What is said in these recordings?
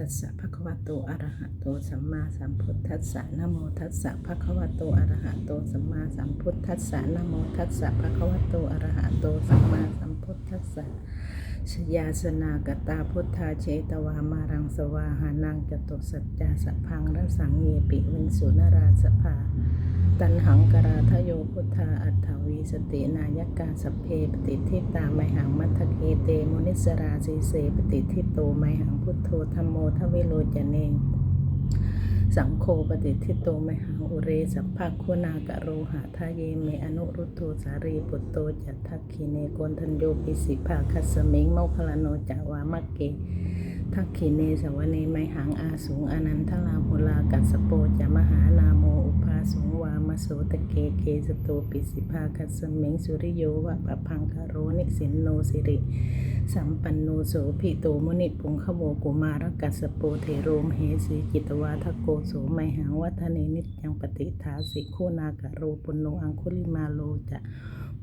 ตัสสะภะคะวะโตอะระหะโตสัมมาสัมพุทธัสสะนะโมทัสสะภะคะวะโตอะระหะโตสัมมาสัมพุทธัสสะนะโมทัสสะภะคะวะโตอะระหะโตสัมมาสัมพุทธัสสะชยาสนากตาพุทธาเชตวามารังสวาหานังจตุสัจจาสัพพังรสังเยปิวินสุนราสภา ตันหังกราทโยพุทธาอัฏฐวีสตินายกาสเพปฏิทิตาไมหังมัทเคเตมุนิสราสีเสปฏิทิโตไมหังพุทโธธรรมโมทวิโรจเนงสังโฆปฏิทิโตไมหังอุเรสัพพคุณากะโรหะทะเยเมอนุรุตโตสารีปุตโตจัตทักขิเนโกนทันโยปิสิภาคัสสมิงโมคลโนจาวามักเก ทักขิเนสวเนไมหังอาสูงอนันทลาภุลากัสโปจะมหานาโมอุปาสูงวามโสตะเกเกสโตปิสิภาคัสสมิงสุริโยวะปะพังคารนิสินโนสิริ สัมปันโนโสภิโตมุนิปุงขโมกุมารกัสโปเทโรมเหสีจิตวาทโกโสไมหังวัฒเนนิจยังปฏิทาสิโคนากะโรปุโนอังคุลิมาโลจะ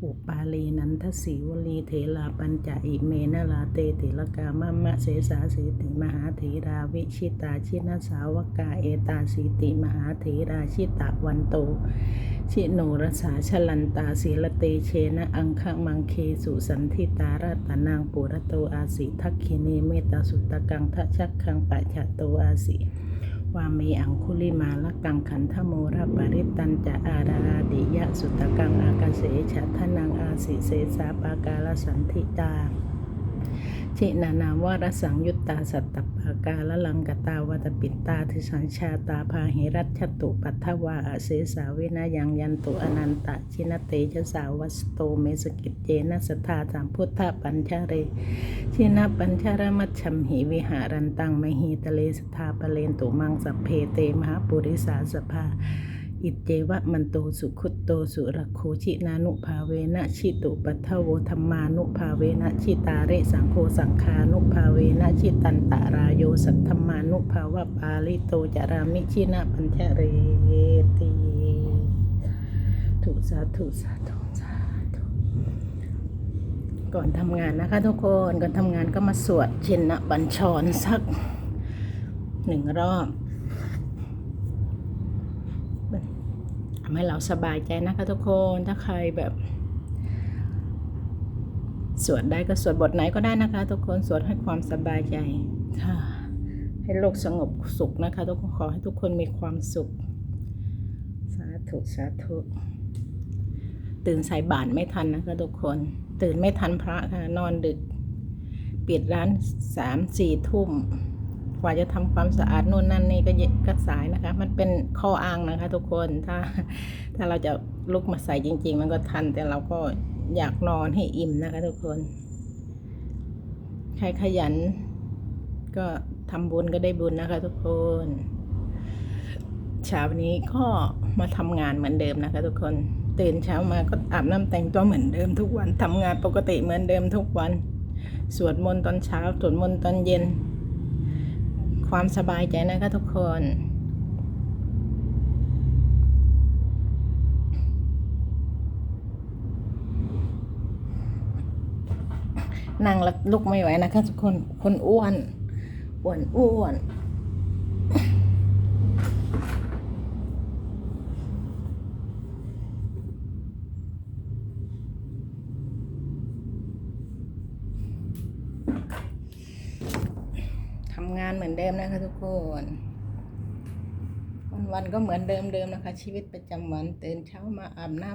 อุปาลีนันทสีวลีเถลาปัญจอิเมนลาเตติลกามะมะเสสาสีติมหาเถราวิชิตาชินสาวกาเอตาสีติมหาเถราชิตาวันโต ชิโนรสาชลันตาศีลเตเชนะอังคะมังเคสุสันทิตาราตนางปุระโตอาสิทักขิเนเมตตาสุตตะกังทะชักคังปัจฉะโตอาสิ วามีอังคุลิมาลกังขันธโมระปริตันจะอาราราดิยะสุตกังอากาเสฉะทนังอาสิเสสาปากาลสันติตา ชินานามวารสังยุตตาสัตตปากาละลังกตาวัตปิตตาทิสัญชาตาพาหิรัชตุปัทถวาอเสสาเวนะยังยันตุอนันตะชินเตชะสาวัสโตเมสกิจเจนะสทธาสามพุทธปัญชาเร ชินปัญชารมัชชัมหิวิหารันตังมหิตะเลสทาปเลนตุมังสัพเพเตมหาปุริสาสภา อิเจวะมันโตสุขุตโตสุรโคชินานุภาเวนะชิตุปัทโวธรรมานุภาเวนะชิตาเรสังโฆสังคานุภาเวนะชิตันตารายโยสัทธรรมานุภาวะปาลิโตจารามิชินะปัญชเรติถูสาธุสาธุสาธุก่อนทำงานนะคะทุกคนก่อนทำงานก็มาสวดชินะบัญชรสักหนึ่งรอบ ทำให้เราสบายใจนะคะทุกคนถ้าใครแบบสวดได้ก็สวดบทไหนก็ได้นะคะ ทุกคนสวดให้ความสบายใจค่ะ ให้โลกสงบสุขนะคะ ทุกคนขอให้ทุกคนมีความสุข สาธุสาธุตื่นใส่บาตรไม่ทันนะคะ ทุกคน ตื่นไม่ทันพระค่ะนอนดึก ปิดร้านสามสี่ทุ่ม กว่าจะทำความสะอาดโน่นนั่นนี่ก็เยอะก็สายนะคะ มันเป็นข้ออ้างนะคะ ทุกคนถ้า ถ้าเราจะลุกมาใส่จริง ๆ มันก็ทัน แต่เราก็อยากนอนให้อิ่มนะคะ ทุกคน ใครขยัน ก็ทำบุญก็ได้บุญนะคะ ทุกคนเช้านี้ก็มาทำงานเหมือนเดิมนะคะ ทุกคนตื่นเช้ามาก็อาบน้ำแต่งตัวเหมือนเดิมทุกวันทำงานปกติเหมือนเดิมทุกวัน สวดมนต์ตอนเช้าสวดมนต์ตอนเย็น ความสบายใจนะคะทุกคนนั่งแล้วลุกไม่ไหวนะคะทุกคน คนอ้วน อ้วนอ้วนทำงานเหมือนเดิมนะคะทุกคน วันวันๆก็เหมือนเดิมๆนะคะ ชีวิตประจำวันตื่นเช้ามาอาบน้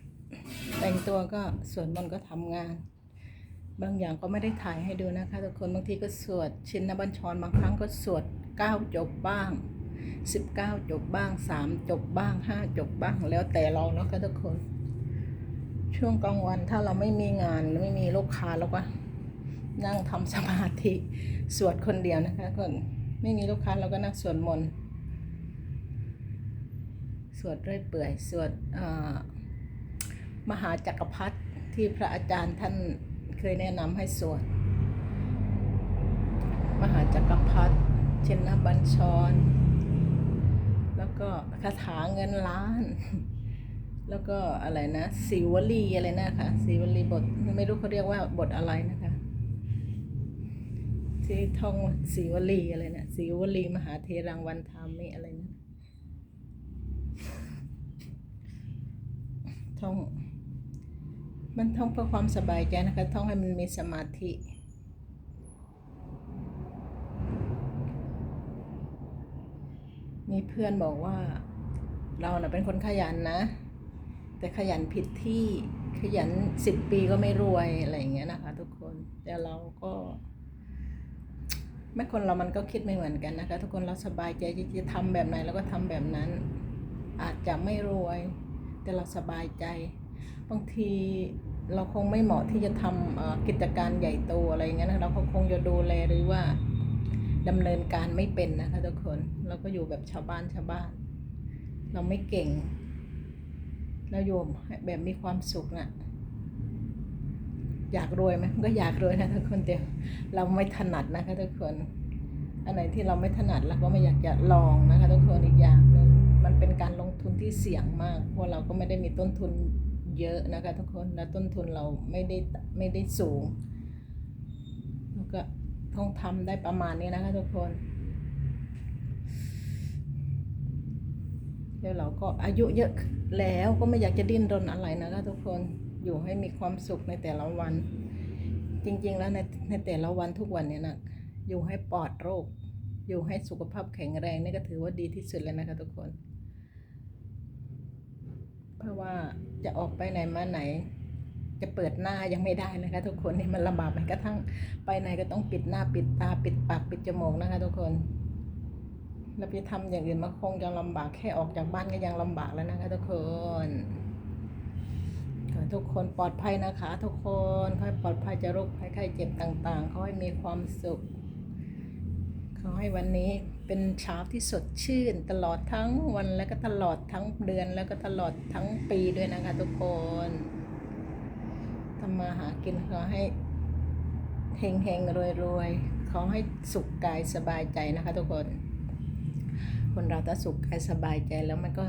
ำแต่งตัวก็สวดมนต์ก็ทำงาน บางอย่างก็ไม่ได้ถ่ายให้ดูนะคะ ทุกคนบางทีก็สวดชินบัญชรบางครั้งก็สวดเก้าจบบ้างสิบเก้าจบบ้างสามจบบ้างห้าจบบ้างแล้วแต่เราเนาะคะทุกคน ช่วงกลางวันถ้าเราไม่มีงานไม่มีลูกค้าเราก็ นั่งทำสมาธิสวดคนเดียวนะคะคนไม่มีลูกค้าเราก็นั่งสวดมนต์สวดเรื่อยเปื่อยสวดมหาจักรพรรดิที่พระอาจารย์ท่านเคยแนะนำให้สวด มหาจักรพรรดิเชนบัญชร แล้วก็คาถาเงินล้าน แล้วก็อะไรนะสิวลีอะไรนะคะสิวลีบทไม่รู้เขาเรียกว่าบทอะไรนะคะ ที่ท่องสีวลีอะไรนะสีวลีมหาเทรังวันธรรมอะไรนะท่อง มันท่องเพื่อความสบายใจนะคะ ท่องให้มันมีสมาธิมีเพื่อนบอกว่าเราเน่ะเป็นคนขยันนะ แต่ขยันผิดที่ขยันสิบปีก็ไม่รวยอะไรอย่างเงี้ยนะคะ ทุกคนแต่เราก็ แม่คนเรามันก็คิดไม่เหมือนกันนะคะ ทุกคนเราสบายใจจะทำแบบไหนเราก็ทำแบบนั้น อาจจะไม่รวย แต่เราสบายใจ บางทีเราคงไม่เหมาะที่จะทำกิจการใหญ่โตอะไรอย่างเงี้ยนะเราคงจะดูแลหรือว่าดำเนินการไม่เป็นนะคะทุกคนเราก็อยู่แบบชาวบ้านชาวบ้าน เราไม่เก่ง เราโยมแบบมีความสุขน่ะ อยากรวยไหมก็อยากรวยนะทุกคนแต่เราไม่ถนัดนะคะทุกคน อันไหนที่เราไม่ถนัดเราก็ไม่อยากจะลองนะคะทุกคนอีกอย่างหนึ่งมันเป็นการลงทุนที่เสี่ยงมากเพราะเราก็ไม่ได้มีต้นทุนเยอะนะคะทุกคนแล้วต้นทุนเราไม่ได้ไม่ได้สูงแล้วก็ต้องทำได้ประมาณนี้นะคะทุกคนแล้วเราก็อายุเยอะแล้วก็ไม่อยากจะดิ้นรนอะไรนะคะทุกคน อยู่ให้มีความสุขในแต่ละวัน จริง ๆ แล้วในในแต่ละวันทุกวันเนี่ยนะอยู่ให้ปลอดโรค อยู่ให้สุขภาพแข็งแรงนี่ก็ถือว่าดีที่สุดแล้วนะคะทุกคน เพราะว่าจะออกไปไหนมาไหน จะเปิดหน้ายังไม่ได้นะคะ ทุกคนนี่มันลำบากแม้กระทั่งไปไหนก็ต้องปิดหน้าปิดตาปิดปากปิดจมูกนะคะ ทุกคนเราไปทำอย่างอื่นมาคงจะลำบากแค่ออกจากบ้านก็ยังลำบากแล้วนะคะทุกคน ทุกคนปลอดภัยนะคะ ทุกคนขอให้ปลอดภัยจากโรคภัยไข้เจ็บต่างๆขอให้มีความสุขขอให้วันนี้เป็นเช้าที่สดชื่น ตลอดทั้งวันและก็ตลอดทั้งเดือนแล้วก็ตลอดทั้งปีด้วยนะคะ ทุกคนทำมาหากินขอให้เฮงเฮงรวยรวยๆขอให้สุขกายสบายใจนะคะ ทุกคน คนเราถ้าสุขกายสบายใจแล้วมันก็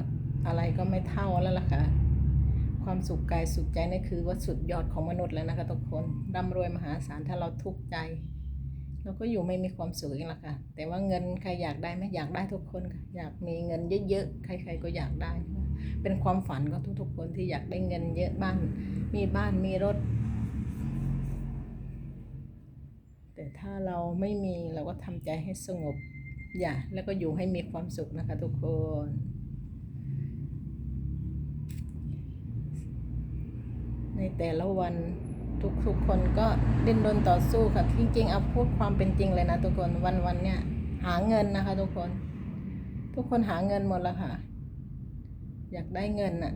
อะไรก็ไม่เท่าแล้วล่ะค่ะ ความสุขกายสุขใจนี่คือว่าสุดยอดของมนุษย์แล้วนะคะทุกคนร่ำรวยมหาศาลถ้าเราทุกข์ใจเราก็อยู่ไม่มีความสุขเองล่ะค่ะ แต่ว่าเงินใครอยากได้ไหมอยากได้ทุกคนค่ะ อยากมีเงินเยอะๆ ใครๆก็อยากได้ เป็นความฝันของทุกๆคนที่อยากได้เงินเยอะบ้านมีบ้านมีรถ แต่ถ้าเราไม่มีเราก็ทำใจให้สงบ อย่า แล้วก็อยู่ให้มีความสุขนะคะทุกคน ในแต่ละวันทุกๆคนก็ดิ้นรนต่อสู้ค่ะ จริงๆเอาพูดความเป็นจริงเลยนะทุกคนวันวันๆเนี่ยหาเงินนะคะทุกคน ทุกคนหาเงินหมดแล้วค่ะ อยากได้เงินน่ะ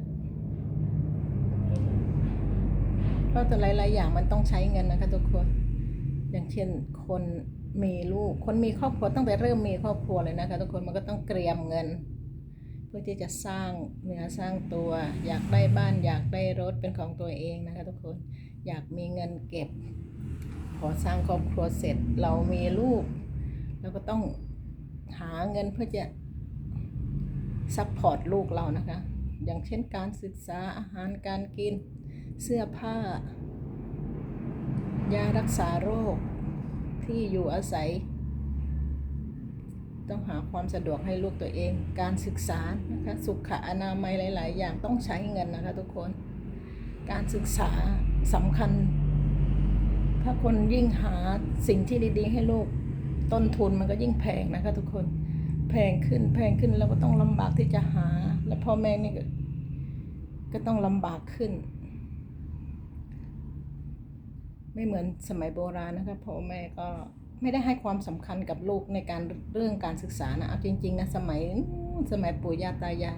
เพราะแต่หลายๆอย่างมันต้องใช้เงินนะคะทุกคน อย่างเช่นคนมีลูก คนมีครอบครัวตั้งแต่เริ่มมีครอบครัวเลยนะคะทุกคนมันก็ต้องเตรียมเงิน พื่อที่จะสร้างเนื้อสร้างตัว อยากได้บ้านอยากได้รถเป็นของตัวเองนะคะทุกคนอยากมีเงินเก็บ พอสร้างครอบครัวเสร็จเรามีลูกเราก็ต้องหาเงินเพื่อจะซัพพอร์ตลูกเรานะคะ อย่างเช่นการศึกษาอาหารการกินเสื้อผ้า ยารักษาโรคที่อยู่อาศัย ต้องหาความสะดวกให้ลูกตัวเอง การศึกษานะคะสุขอนามัยหลาย ๆ อย่างต้องใช้เงินนะคะทุกคน การศึกษาสำคัญ ถ้าคนยิ่งหาสิ่งที่ดี ๆ ให้ลูกต้นทุนมันก็ยิ่งแพงนะคะทุกคนแพงขึ้นแพงขึ้นแล้วก็ต้องลำบากที่จะหา และพ่อแม่นี่ก็ก็ต้องลำบากขึ้น ไม่เหมือนสมัยโบราณนะคะพ่อแม่ก็ ไม่ได้ให้ความสำคัญกับลูกในการเรื่องการศึกษานะเอาจริงๆนะสมัยสมัยปู่ย่าตายาย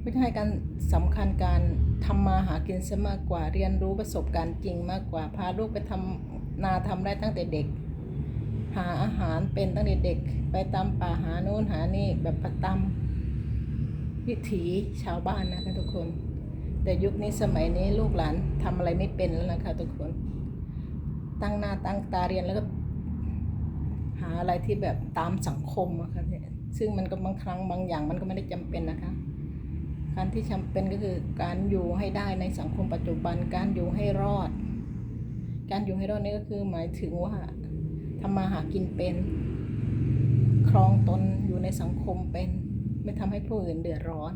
ไม่ได้ให้การสำคัญการทำมาหากินซะมากกว่าเรียนรู้ประสบการณ์จริงมากกว่าพาลูกไปทำนาทำได้ตั้งแต่เด็ก หาอาหารเป็นตั้งแต่เด็ก ไปตามป่าหาโน่นหานี่แบบประตำวิถีชาวบ้านนะคะทุกคน แต่ยุคนี้สมัยนี้ลูกหลานทำอะไรไม่เป็นแล้วนะคะทุกคน ตั้งหน้าตั้งตาเรียนแล้วก็ หาอะไรที่แบบตามสังคมอะค่ะเนี่ยซึ่งมันก็บางครั้งบางอย่างมันก็ไม่ได้จำเป็นนะคะการที่จำเป็นก็คือการอยู่ให้ได้ในสังคมปัจจุบัน การอยู่ให้รอด การอยู่ให้รอดนี่ก็คือหมายถึงว่าทำมาหากินเป็น ครองตนอยู่ในสังคมเป็น ไม่ทำให้ผู้อื่นเดือดร้อน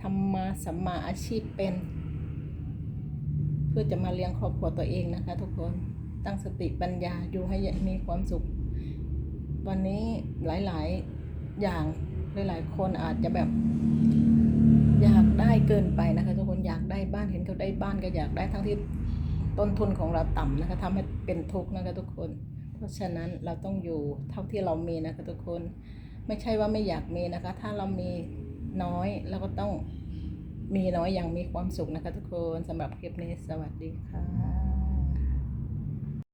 ทำมาสัมมาอาชีพเป็น เพื่อจะมาเลี้ยงครอบครัวตัวเองนะคะ ทุกคนตั้งสติปัญญาอยู่ให้มีความสุข วันนี้หลาย ๆ อย่างหลาย ๆ คนอาจจะแบบ อยากได้เกินไปนะคะ ทุกคนอยากได้บ้านเห็นเขาได้บ้านก็อยากได้ทั้งที่ต้นทุนของเราต่ำนะคะทำให้เป็นทุกข์นะคะทุกคน เพราะฉะนั้นเราต้องอยู่เท่าที่เรามีนะคะทุกคน ไม่ใช่ว่าไม่อยากมีนะคะ ถ้าเรามีน้อยเราก็ต้องมีน้อยอย่างมีความสุขนะคะทุกคนสำหรับคลิปนี้สวัสดีค่ะ